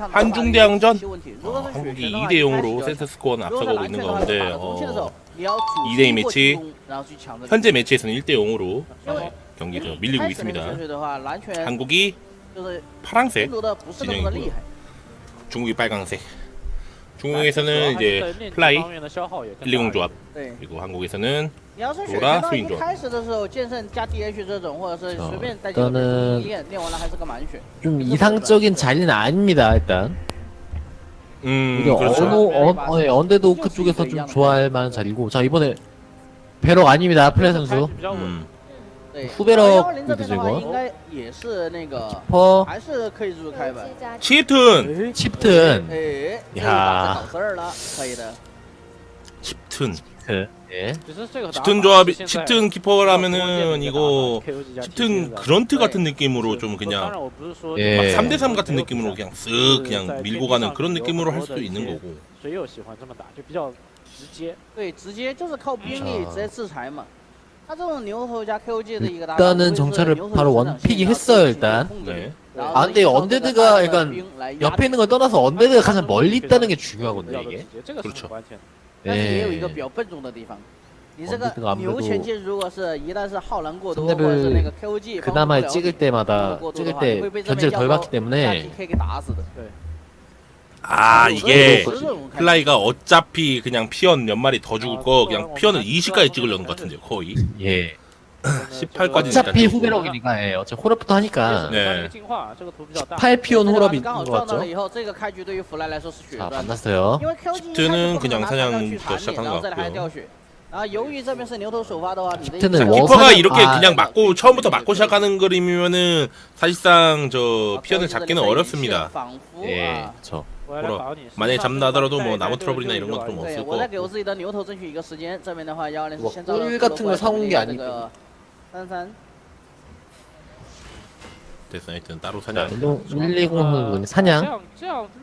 한중대항전? 어, 한국이 2대 0으로 세트 스코어는 앞서가고 있는 가운데 어, 2대2 매치. 현재 매치에서는 1대 0으로 경기가 밀리고 있습니다. 한국이 파란색, 진영이고요. 중국이 빨강색. 중국에서는 이제 플라이 120 조합. 그리고 한국에서는 你要是选 로라 到 수인 一 조합 开始的时候剑圣加 DH 这种，或者是 자 随便带几个 일단은 经验，练完了还是个满血。 좀 이상적인 자리는 아닙니다 일단 음 이게 그렇죠. 어느 어, 어, 예, 언데드 오크 쪽에서 좀 좋아할 만한 자리고 자 이번에 배럭 아닙니다 플레 선수 比较稳。 음. 对， 후베럭 110这边的话 이거 应该也是那个， 퍼 还是可以入开吧。 치튼 칩튼 哎，这一呀把是搞事儿了，可以的。 칩튼 예. 짙은 조합이 짙은 키퍼라면은 이거 짙은 그런트 같은 느낌으로 좀 그냥 예. 막 3대 3 같은 느낌으로 그냥 쓱 그냥 밀고 가는 그런 느낌으로 할 수도 있는 거고. 일단은 정찰을 바로 원픽이 했어요 일단. 네. 아 근데 언데드가 약간 옆에 있는 걸 떠나서 언데드가 가장 멀리 있다는 게 중요하거든요 이게. 그렇죠. 但是也有一个 예. 比较笨重的地方。你这哦这个个 아무래도 牛前期如果是一旦是耗能过多， 3렙을 或者是那个 KOG 그나마 帮不了 찍을 你 때마다 过多的 찍을 话 때 你会被这 견제를 边 덜 要 받기 加 때문에 DK 给打死的。 아 이게 有的时候这种开始 플라이가 어차피 그냥 피언 연말이 더 죽을 거 그냥 피언을 20까지 찍으려는 것 같은데요 거의 예 18까지 어차피 후배럭이니까 예, 어차피 호럽부터 하니까 네. 8피온 호럽인 것 같죠? 자 만났어요 히트는 그냥 사냥부터 시작한 것 같고요. 히트는 키퍼가 이렇게 아, 그냥 맞고 네. 처음부터 맞고 시작하는 그림이면은 사실상 저 피언을 잡기는 어렵습니다. 예, 예 그쵸 보러. 만약에 잡나더라도 뭐 나무 트러블이나 이런 것도 뭐 없을 거고. 뭐 같은 거 사온 게 아니고 산산. 됐어 일단 따로 사냥 운동 1, 2, 0은 그냥 사냥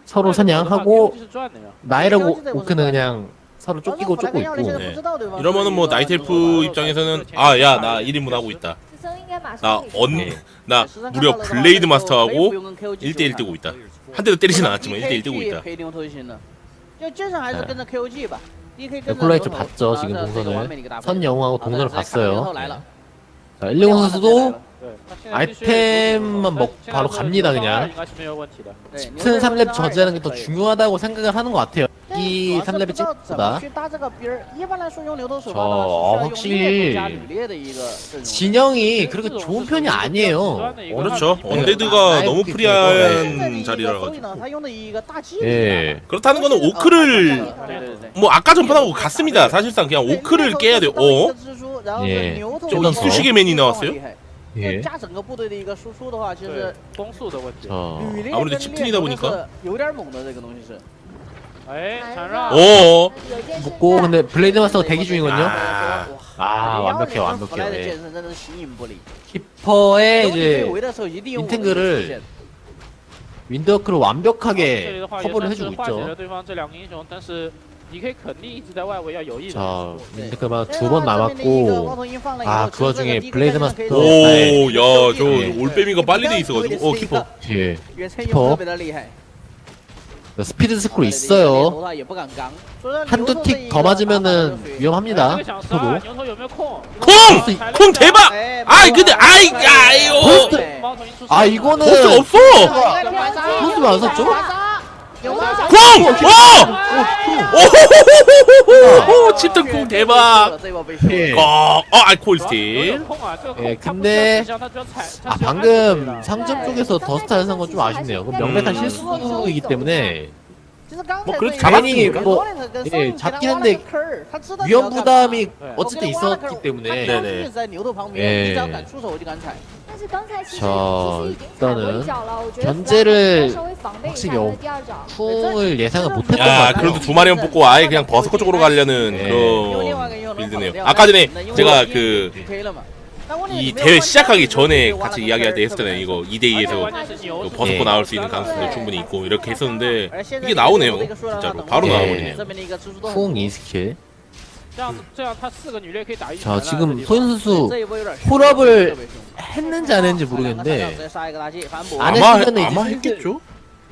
서로 사냥하고 나이라고 오크는 그냥 서로 쫓기고 쫓고 있고 네. 이러면은 뭐 나이텔프 입장에서는 아 야 나 1인분 하고 있다 나 언 나 무려 블레이드 마스터하고 1대1 뜨고 있다 한 대도 때리진 않았지만 1대1 뜨고 있다 네. 콜라이트 봤죠 지금 동선을 선영우하고 동선을 봤어요 네. 자, 120 선수도 아, 네. 아이템만 네, 먹 바로 갑니다 그냥. 네, 10승 3렙 저지하는 게 더 중요하다고 생각을 하는 것 같아요. 이 3레벨 찍보다 저 확실히 진영이 그렇게 좋은 편이 아니에요. 그렇죠. 언데드가 너무 프리한 자리라 가지고. 예. 그렇다는 거는 오크를 뭐 아까 전판하고 같습니다. 사실상 그냥 오크를 깨야 돼요. 어? 예. 조금 수식의 맨이 나왔어요? 예. 아무래도 집튼이다 보니까 에이 잘라. 오. 묶고 근데 블레이드 마스터 대기 중이거든요. 아, 아 완벽해 완벽해. 네. 키퍼의 이제 인탱그를 윈드워크를 완벽하게 커버를 해주고 있죠. 자, 윈드크만 두번 남았고 아, 그 와중에 블레이드 마스터 오, 야, 저 네. 올빼미가 빨리 돼 있어가지고. 어, 키퍼. 예. 키퍼. 스피드 스쿨 있어요. 한두 틱 더 맞으면은 위험합니다. 저도. 콩! 콩 대박! 아, 아이 근데 아이 아이오. 아 이거는 보스 없어. 보스 네, 많았었죠? 공! 오! 오! 집등 공 대박! 예. 어, 어, 아, 콜스틸. 예, 근데 아 방금 상점 쪽에서 더스타를 산 건 좀 아쉽네요. 그 명백한 음. 실수이기 때문에 뭐 그래도 괜히 잡았긴 뭐 예, 잡긴 했는데 위험 부담이 어쨌든 있었기 때문에 네네. 예. 자 일단은 견제를 확실히 역풍을 예상을 못했던 것 같아요. 그래도 두 마리만 뽑고 아예 그냥 버스커 쪽으로 가려는 네. 그런 빌드네요. 아까 전에 제가 그 이 대회 시작하기 전에 같이 이야기할 때 했었잖아요. 이거 2대2에서 버섯고 네. 나올 수 있는 가능성도 충분히 있고 이렇게 했었는데 이게 나오네요. 진짜로 바로 네. 나와버리네요. 풍 인스킬. 자 지금 손수 홀업을 했는지 안 했는지 모르겠는데 안 아마 했으면은 이제 아마 힘들- 했겠죠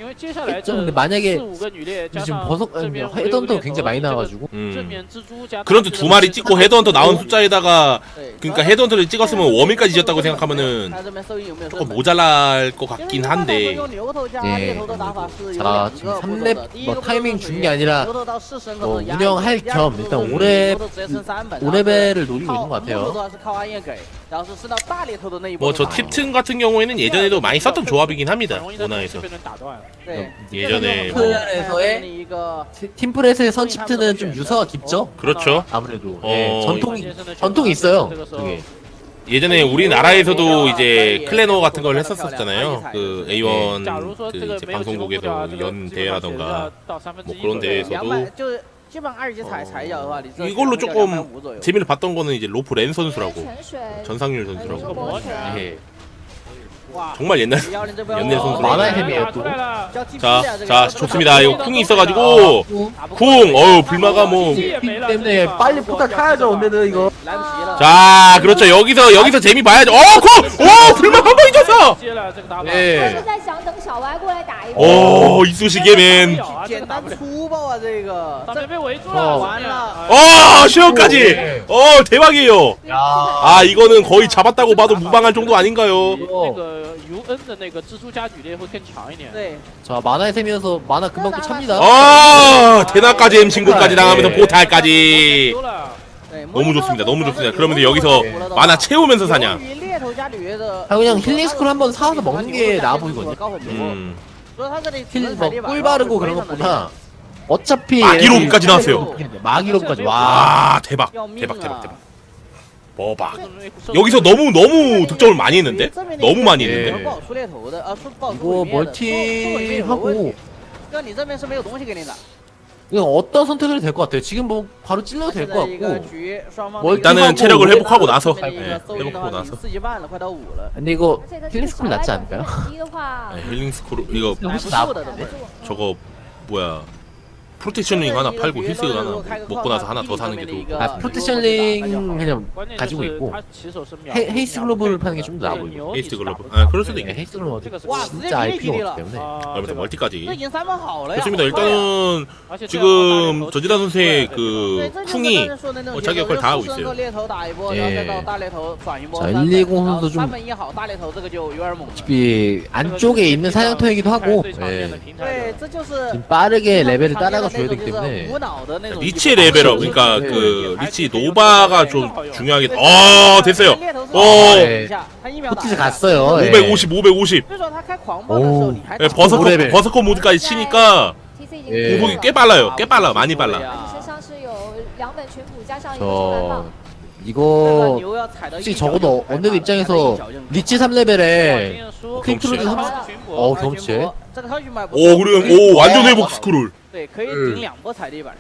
因为接下来 좀 这 근데 만약에 四五个女猎加 지금 上 버섯 这边 헤던도 굉장히 많이 나와가지고 正 음. 面蜘蛛加 그런데 두 마리 찍고 헤드헌터 나온 숫자에다가 对， 그러니까 헤드헌터를 찍었으면 워밍까지 지었다고 생각하면은 他这边收益有没有 조금 모자랄 것 같긴 한데 用牛头加 예 猎头的打法是有 자 两 지금 个步骤 3렙 的。第一 뭐 个步骤 타이밍 是 주는 게 아니라 牛头到四神 뭐 和压 운영할 第二个 겸 步骤 일단 是 5렙 牛头直接升三本，然后 5레벨을 노리고 있는 靠 것 木头的 같아요 뭐 저 팁튼 같은 경우에는 예전에도 많이 썼던 조합이긴 합니다. 모나에서. 예전에 뭐 모나에서의 팀플에서의 선칩트는 좀 유서가 깊죠? 어, 그렇죠. 아무래도 어, 네, 전통이 그 전통이 있어요. 그게. 예전에 우리나라에서도 이제 클레노 같은 걸 했었었잖아요. 그 A1 그, 그 이제 방송국에서 연 대회라던가 뭐 그런 대회에서도 기본 2지 어... 자이야 어... 이걸로 조금 재미를 봤던 거는 이제 로프 랜 선수라고. 전상률 선수라고. 예. 哇， 정말 옛날 幺零这边 연내 선수 만화의 햄이에요, 또. 자, 자 좋습니다 이거 쿵이 있어가지고 쿵 어우 불마가 뭐 팀 때문에 빨리 포탈 타야죠 근데는 이거 来不及了。 자 그렇죠 여기서 여기서 재미 봐야죠 어쿵오 불마 한 번 잊었어 接了这个打法。他 예. 是在想等小歪过来打一波。 오 이쑤시개맨 简单粗暴啊，这个上面被围住哦了，完了。 어 쉐어까지 어 대박이에요 야 아 이거는 거의 잡았다고 봐도 무방할 정도 아닌가요 那 个尤恩的那个蜘蛛加女猎会更强一点。对， 자 만화의 셈이어서 만화 금방 또 찹니다 아 대나까지 M 신고까지 당하면서 포탈까지 丢了，对 너무 좋습니다 너무 좋습니다 그러면 여기서 만화 채우면서 사냐 由于猎头加铝的， 아 그냥 힐링 스쿨 한번 사와서 먹는 게 나아 보이거든요 高很多。 음 所以他这里 힐뭐꿀 바르고 그런 것보다 어차피 마기로브까지 나왔어요. 마기로브까지 와 와 대박 대박 대박 대박 뭐박 여기서 너무 너무 득점을 많이 했는데 너무 많이 했는데 이거 멀티하고 이거 어떤 선택을 될 것 같아요. 지금 뭐 바로 찔러도 될 것 같고 일단은 체력을 회복하고 나서 네, 회복하고 나서 근데 이거 힐링스쿨 낫지 않을까요? 네, 힐링 스크롤 이거 저거 뭐야 프로텍션 링 하나 팔고 힐스그 하나 먹고 나서 하나 더 사는 게 좋을 것 같아. 아 프로텍션 링 그냥 가지고 있고 헤, 헤이스 글로브를 파는 게 좀 더 나아 보이고 헤이스 글로브. 아 그럴 수도 있네. 있네. 헤이스 글로브는 진짜 IP가 없기 때문에 그러면서 멀티까지. 좋습니다. 일단은 지금 전지다 선수의 그 쿵이 네, 어, 뭐 자기 역할 다 하고 있어요. 예. 예. 자, 120 선수도 좀 어차피 안쪽에 있는 사냥터이기도 하고 예. 네, 지금 빠르게 레벨을 따라가고 가 줘야 되기 때문에 리치 레벨업 그러니까 그 리치 노바가 좀 중요하긴 어 됐어요 어 포티즈 갔어요. 550 550 오. 네, 버서커 버서커 모드까지 치니까 네. 공복이 꽤 빨라요 꽤 빨라 많이 빨라 저 이거 솔직히 적어도 언느 입장에서 리치 3레벨에 킹트로드 3 어 경치 오 그래 오 완전 회복 스크롤 对，可以嗯顶两波踩地板。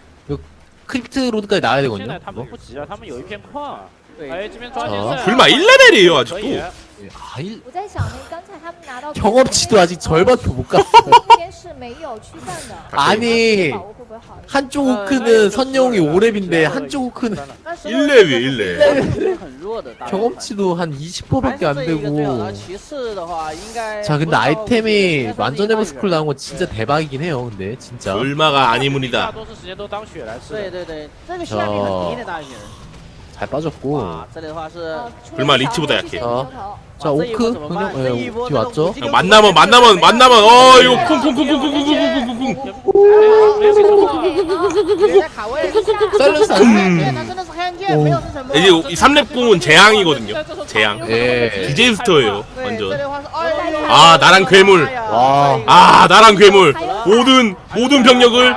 크립트 로드까지 나와야 现 되거든요 在他们 이거. 不急啊，他们有一片矿。对，哎，这边抓 자 先胜， 불마 1레벨이에요 可 아직도 以。 아, 일- 我在想呢，刚才他们拿到 경험치도 아직 절반도 못 갔어 这边是没有驱散的， 아니 把握会不会好一点？ 한쪽 우크는 선영이 5렙인데 한쪽 우크는 但是 1레벨 1레벨 很弱的大 경험치도 한 20%밖에 안 还是这一个最好 되고 的其次的话，应该 자 근데 不到 아이템이 50 완전 에버 스쿨 나온 거 진짜 대박이긴 해요 근데 진짜 얼마가 大 아니문이다 多数时间都当血来吃的。对对对，这个性价比很低的大学人。 잘 빠졌고 哇，这里的话是呃，出了 불마 小 리치보다 黑 약해 去线球头 자 哇这一波 오크 怎么办 그냥 这 예, 一波 뒤 왔죠这个 만나면 만나면 만나면 어 이거 쿵쿵쿵쿵쿵쿵쿵쿵쿵 没有给错。也在卡位。 셀러스 对，那真的是黑暗剑，没有生沉默。 이제 이 3렙 궁은 재앙이거든요 재앙 예. 디제스터예요 对，这里 완전 的话是哎呦 아 나랑 괴물 哎呀 와 这个 아 나랑 괴물 모든 모든 병력을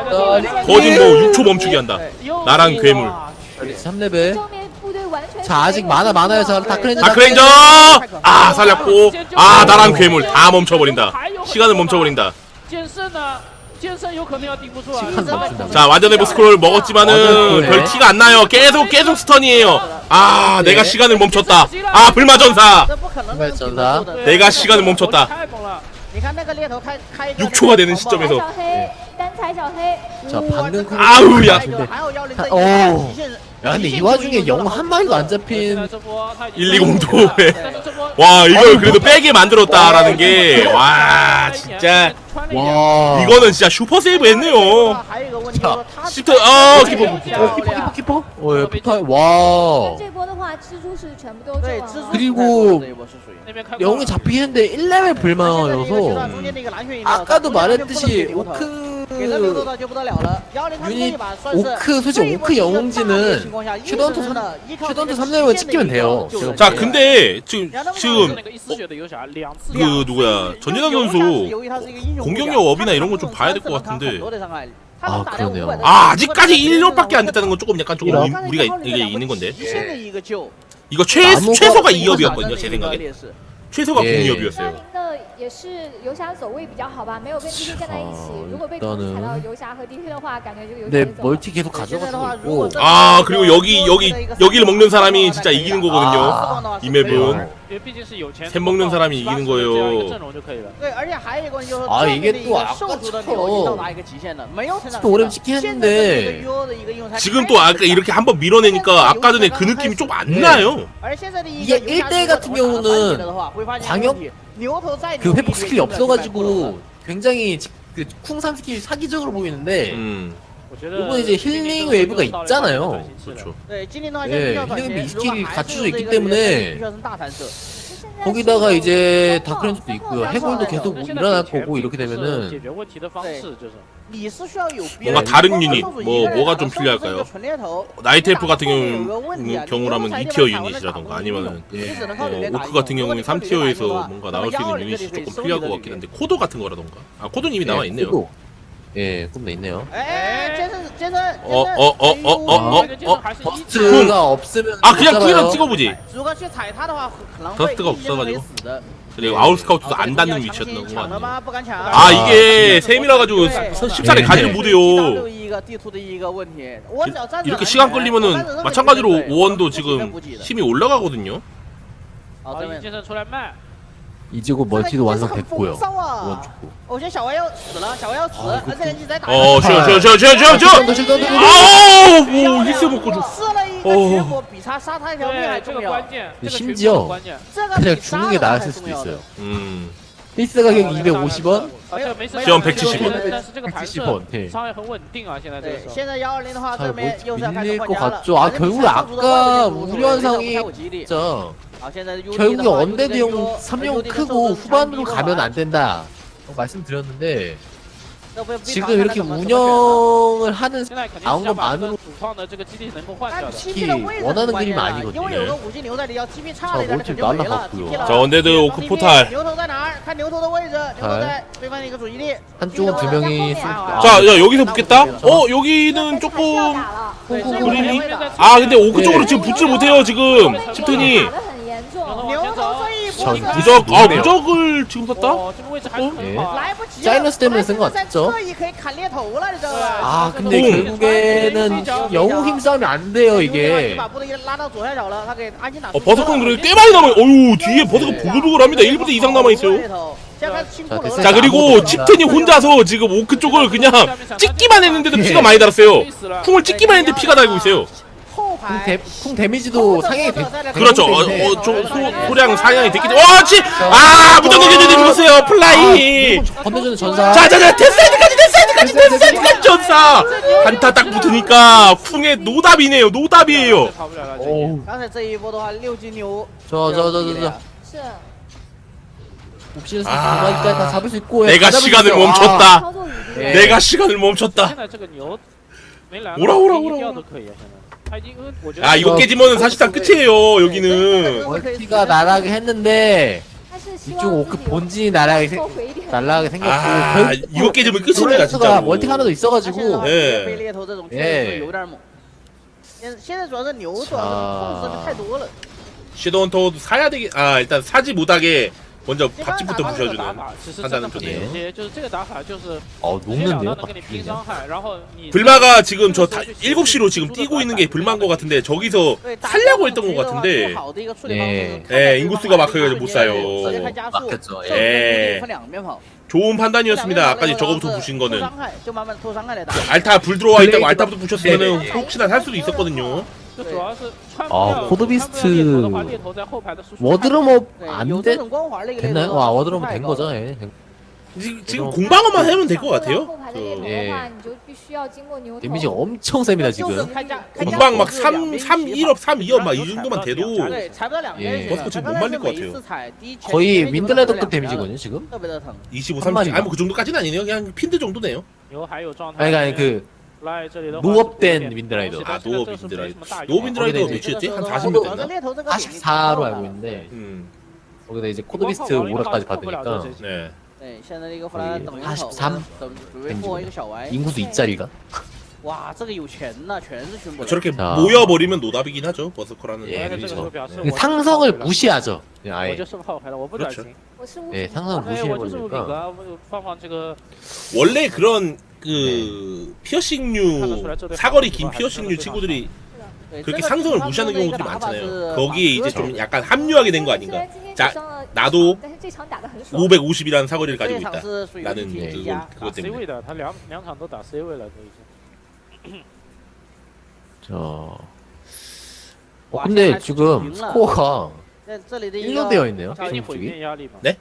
거진 뭐 6초 멈추게 한다 对 나랑 괴물 3레벨 正面部队完全 자 아직 많아 많아요 자 다크렌저 다크레인저 아 살렸고 아 나랑 괴물 다 멈춰버린다 시간을 멈춰버린다 剑圣呢？剑圣有可能要顶不住啊！ 시간 멈춘다. 자 완전 에버 스크롤 먹었지만은 별 티가 안 나요 계속 계속 스턴이에요 아 내가 시간을 멈췄다 아 불마전사 这不可能能顶得住的。 내가 시간을 멈췄다 太猛了！你看那个猎头开开一个 6초가 되는 那个 시점에서 小黑单踩小黑， 자 방금 그 아우 야 还有还有幺零这 오 极限 야 근데 이 와중에 영 한 마리도 안 잡힌 120도 와 이걸 그래도 빼게 만들었다라는 게 와 진짜 와 이거는 진짜 슈퍼 세이브 했네요 还有一个问题就是说他 시프트 아 这 기본 个漂亮 키퍼? 어 예, 포탈 와 这波的话，蜘蛛是全部都对，中了吗。 蜘蛛 그리고 这一波是属于。那边开 영이 잡히는데 1레벨 而且这个阶 불망이어서 段中间的一个蓝血饮料 아까도 中间就不能 말했듯이 给牛头给了牛头 오크 的就不得了了。幺零他们这一把算是 오크 솔직히 这一波 오크 是一个大的 영웅지는 情况下， 슈던트 硬生生的依靠 슈던트 这个 삼 레벨 极限的 찍히면 一个 돼요. 救人 자 点 근데 지금 是 지금 那个一丝血的游侠两次 그 누구야 전진환 선수 공격력 업이나 이런 걸좀 봐야 될것 같은데. 아 그러네요. 아 아직까지 1년밖에 안 됐다는 건 조금 약간 조금 이- 우리가 이게 있는 건데. 이거 최 최소가 2업이었거든요 제 생각에 최소가 공업이었어요. 您的也是游侠走位比较好吧，没有跟 DK 站在一起好。如果被 일단은 同时踩到游侠和 DK 的话，感觉这个游侠 네 就走了。 멀티 계속 가져가고 있고 아 그리고 여기 여기 여기를 먹는 사람이 진짜 이기는 거거든요 이 맵은 因为毕竟是有钱 샘 먹는 사람이 이기는 这样一个 거예요 阵容就可以了。对，而且还有一个问题就是，啊正面的 이게 一 또 个 아까 兽族的 처럼 牛已经到达一个极限了，没有成长 또 오래 性 찍긴 现在这 했는데 个 UO 的一个用才 지금 또 아까 이렇게 한번 밀어내니까 아까 전에 그 느낌이 좀 안 나요 而现在的一 이게 个游侠 1대 같은 如果打得 경우는 反击了的话会发现一个 광역 问题牛头再 그 牛逼 회복 也 스킬이 根本就买不了 없어가지고 굉장히 그쿵삼 스킬이 사기적으로 보이는데 음 我觉得 요번에 이제 힐링 웨이브가 있잖아요. 그렇죠 对，精灵的话 예 现在必须要短 힐링 钱， 미 如果 스킬이 还是 갖춰져 用这 있기 个 때문에 必须要成大弹射。 거기다가 이제 다크렌즈도 있고요 黑 해골도 的 계속 那现在 일어날 给钱 거고 이렇게 并不是 되면은 解决问题的方式就是你是需要有别人 뭔가 다른 유닛, 뭐 뭐가 좀 필요할까요? 나이트프 같은 경우, 음, 경우라면 2티어 유닛이라던가 아니면 예. 어, 오크 같은 경우는 3티어에서 뭔가 나올 수 있는 유닛이 조금 필요할 것 같긴 한데 코도 같은 거라던가 아 코도는 이미 예, 나와 있네요. 예, 꿈도 있네요. 어, 어, 어, 어, 어, 어, 어, 음. 버스트가 없으면 아 그냥 키랑 찍어보지. 더스트가 없어가지고. 그리고 아웃스카우트도 啊 안 这个 닿는 要 위치였던 强 것 行抢了 같네요 吗？不敢抢。 아 이게 셈이라 가지고 네. 쉽사리 네. 가지를 都 못해요 有一个地图的一个问题，我只要站着 이렇게 拦 시간 截 끌리면은 我站着扔个 마찬가지로 敌人队 오원도 不 지금 补给的 힘이 올라가거든요 好，好，这边一剑圣出来卖， 이지고 멀티도 완성됐고요 骚 이번 啊！ 축구 我觉得小歪要死了，小歪要死，而且人家在打。 어 쉬어 쉬어 쉬어 쉬어 쉬어 쉬어 슈던트 슈던트 아우 뭐 히스 먹고 좀 试了一 个哦结果比他杀他一条命还对，这重要个关。键，这个群 심지어 攻很关键。这个 그냥 比杀 죽는 게 了还 나았을 重 수도 要的 있어요 음 페이스 가격 250원 啊，这个没事， 시험 170원 但是这个弹射 170원 네. 伤害很稳定啊，现在这个对时，候。现在幺二零的话， 잘 这边又是要开始 밀릴 换 것 家了。 같죠 아 反正 결국 比赛速度的话 아까 就无所谓 우려현상이 这个不太有激励 진짜 好，现在 UD 的 결국에 话 언데드 용 ，UD 삼용 的 크고 受 후반으로 伤 가면 안 된다 어, 말씀드렸는데 都不 지금 이렇게 운영을 하는 现在肯定 나온 是 것 想把这个 만으로 主创的这个基地能够换掉但的。 TP 的位置很 원하는 关键 그림 啊 아니거든요 因为有个五星牛在里，要 TP 差了一点，肯定 자 没 멀티 了 날라갔고요 ，TP 了。 자 원데드 오크 포탈 牛头在哪儿？看牛头的位置，牛头在对方的一个注意力。 한쪽은 두 명이 쓸- 아, 자 야, 여기서 붙겠다 어 여기는 那 조금 要打了，对， 꾹꾹 这个 그림이 前面在 아 근데 오크 네. 쪽으로 지금 붙질 못해요 지금 被 칩튼이 打得很严重。牛 头这一波 저 是 무적 아 무적을 지금 썼다 哦，这个位置还是很好啊。来不及了。 사이너스 때문에 쓴것 在 같죠 特意可以砍猎头了，你知道吧？ 아 근데 공. 결국에는 영웅 힘싸움이 안 돼요 一 이게 把部队拉到左下角了，他给安心打。 어 버섯콩들이 꽤 많이 남아요 어유 뒤에 버섯가 부글부글합니다 1부터 이상 남아있어요 자 그리고 칩튼이 혼자서 지금 오크 쪽을 그냥 찍기만 했는데도 피가 많이 달았어요 쿵을 찍기만 했는데 피가 달고 있어요 后 쿵, 排 데, 쿵 데미지도 상향이 됐 그렇죠 어, 때문에 어, 저 소, 소량 상향이 됐기 때문에 와치 아 무적 내겨주지 죽었어요 플라이 건너주는 전사 자자자 데스헤드까지 데스헤드까지 데스헤드까지 전사 한타 딱 붙으니까 쿵의 노답이네요 노답이에요 跑不了了。 어우 刚才这一波的话，六斤牛 저 저 저 저저 是 옵시는 아. 그만까지 다 잡을 수 있고 예, 내가 다 잡을 수 시간을 있어요. 멈췄다 操作语句 네. 내가 시간을 멈췄다 现在这个牛没来， 오라, 오라, 一 오라, 掉 오라. 都可以啊。现在他已经，我觉得 아 이거 깨지면 사실상 끝이에요 여기는 멀티가 날아가게 했는데 他是希 이쪽 望 오크 自己 본진이 날아가게 생, 收回一点。 날아가게 생겼고 아 결국 이거 깨지면 끝입니다 플레이스가 진짜로 멀티가 하나 더 있어가지고 예. 被猎头这种确 예 实是有点猛。现现在主要是牛，主要是控制太多了。 섀도우헌터도 사야 되게 아 일단 사지 못하게 먼저 밥집부터 这个打 부셔주는 法其实真的很 판단은 直接，就是这个打法就是 어 直截了 녹는데요 当的给你拼伤害，然后你 불마가 지금 저 다, 7시로 지금 뛰고 있는 게 불마인 것 같은데 저기서 对，打 살려고 这种 했던 것 局的话 같은데 最好的一个处理方式 예 是 예 看在 인구수가 对方 막혀가지고 못 사요 直接开加速， 막혔죠 受 예 分两边跑。 좋은 판단이었습니다 两 아까 边跑 저거부터 然后 부신 是 거는 偷伤害就慢慢偷伤害来打。 알타 불 들어와 있다고 블레이드가- 알타부터 부셨으면은 네. 혹시나 살 수도 있었거든요 네. 아 코드비스트 워드럼업 안됐나요? 와 워드럼업 된 거죠? 예. 지금 공방어만 하면 될 것 같아요. 예. 데미지 엄청 셉니다 지금. 공방 막 3, 3, 1업, 3, 2업 막 이 정도만 돼도 예. 버스코 지금 못 말릴 것 같아요. 거의 윈드레더급 데미지거든요 지금. 25, 30. 아니 뭐 그 정도까지는 아니네요. 그냥 핀드 정도네요. 아니 그러니까 그 노업된 是不 윈드라이더. 是 아 现在 노업 这是没 윈드라이더. 什么大 노업 用 윈드라이더 거기다 몇이었지? 한 这个时候 40몇 主要 됐나? 是猎头这个点你 44로 到 알고 了 있는데 음, 거기다 이제 코드비스트 오라까지 받으니까 네. 对，现在的一个弗兰等人口， 83等准备破一个小歪。 인구수 2짜리가 哇，这个有钱呐，全是巡捕。 저렇게 자. 모여버리면 노답이긴 하죠. 버스커라는. 예, 这个时候 그렇죠. 表示 그 我 상성을 무시하죠. 그냥 我 아예 就是后排的，我不转 그렇죠 型。我是乌 예, 比 상성을 哎，我就是不比 무시해버리니까 格，我放放这个 원래 그런 그 피어싱류 사거리 긴 피어싱류 친구들이 그렇게 상성을 무시하는 경우들이 많잖아요. 거기에 이제 좀 약간 합류하게 된 거 아닌가. 자, 나도 550이라는 사거리를 가지고 있다. 나는 그건 그것 때문에. 자, 어, 근데 지금 스코어가 1로 되어 있네요. 팀 네?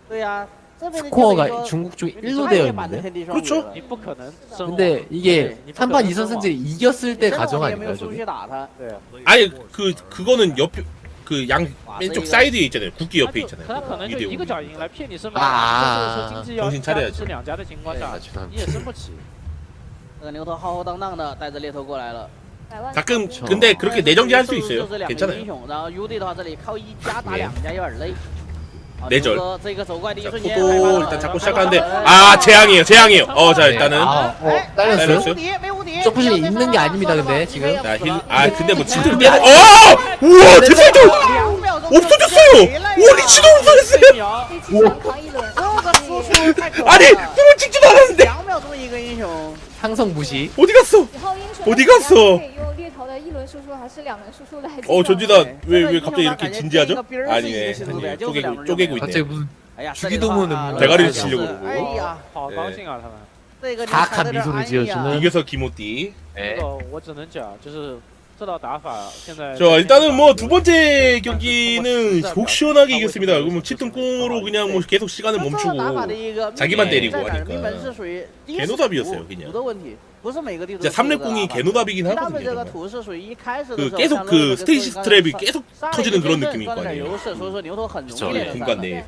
对呀，这边的 스코어가 중국 쪽이 1로 되어 있는데. 그렇죠. 你不可能生活。 근데 이게 네, 3판 2선 승제 이겼을 때 这 가정 我也没有 아닌가요 出 저게? 去打他，对啊， 아예 그 그거는 옆 그 양 왼쪽 사이드에 있잖아요. 국기 他 옆에 就 있잖아요. 他可能就 2대 一个 5. 脚赢来骗你生啊这时候经济要重新차려야지 是两家的情况下 아, ， 죄송합니다. 你也生不起。这个牛头浩浩荡荡的带着猎头过来了。 가끔 그렇죠. 근데 그렇게 내정지할 수 这 있어요. 是两个英 괜찮아요. 雄，然后 UD 的话这里靠一家打 예 两家有点累。 내절. 그래서 일단 잡고 시작하는데 아 재앙이에요 재앙이에요 어 자 일단은 아, 어, 딸렸어요? 서포시 있는 게 아닙니다, 근데, 지금. 자힐아 근데 뭐 진짜 미안해 어 우와 대살도 없어졌어요! 와 리치도 없어졌어요! 아니 뚫을 찍지도 않았는데 상성 무시. 어디 갔어 어디 갔어 可以用猎头的一轮输出还是两轮输出来计 어 算 전지다 네. 왜 왜 제가 갑자기 이거 이렇게 아니에요? 진지하죠? 제가 삐를 아니네, 쓰기 아니네. 있는 쪼개고 거죠. 쪼개고 갑자기 있네. 무슨 哎呀， 주기도문은 这里的话啊 대가리를 这 치려고 是 그러고. 哎呀，好高兴啊，他们。这个 사악한 你看 미소를 这个 지어주는 哎呀 이겨서 기모띠. 这 예. 个我只能讲，就是这套打法现在。 자 일단은 뭐 두 번째 경기는 속 시원하게 이겼습니다. 그러면 치튼 꽁으로 그냥 뭐 계속 시간을 这套打法的 멈추고 一个 자기만 命 때리고 在哪儿 하니까 命门是属于第一 개노답이었어요 图 그냥. 的问题， 360이 개노답이긴 하거든요. 정말. 그 계속 그 스테이시 스트랩이 계속 터지는 그런 느낌인 거 아니에요. 음. 공간 내에서.